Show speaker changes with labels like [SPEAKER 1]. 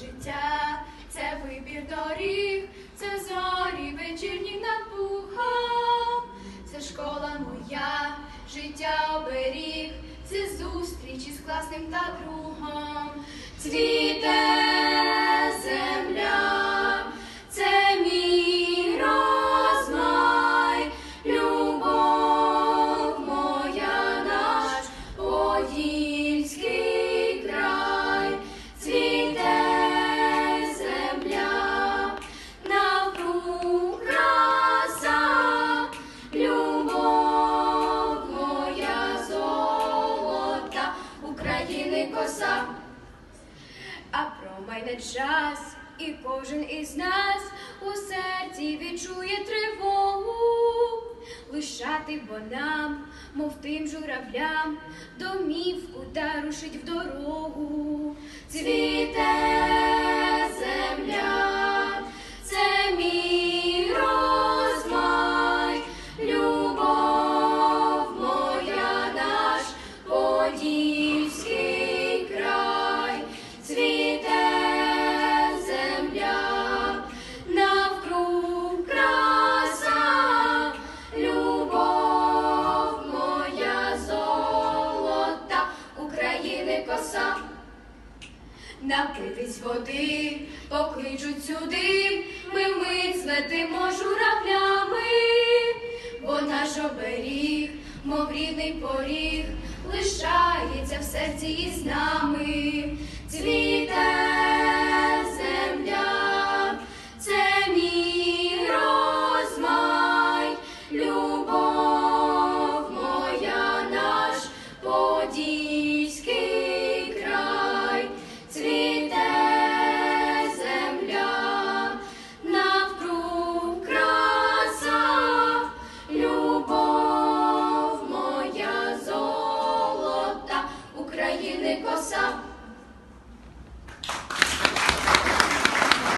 [SPEAKER 1] життя, це вибір доріг, це зорі вечірні над пухом, це школа моя, життя оберіг, це зустрічі з класним та другом. Цвіте Коса. А промайне час, і кожен із нас у серці відчує тривогу. Лишати бо нам, мов тим журавлям, домівку та рушить в дорогу. Цвіте Напитись води, покличуть сюди, ми вмить злетимо журавлями, бо наш оберіг, мов рідний поріг, лишається в серці із нами. Цвіте земля, це мій розмай, любов моя наш Подільський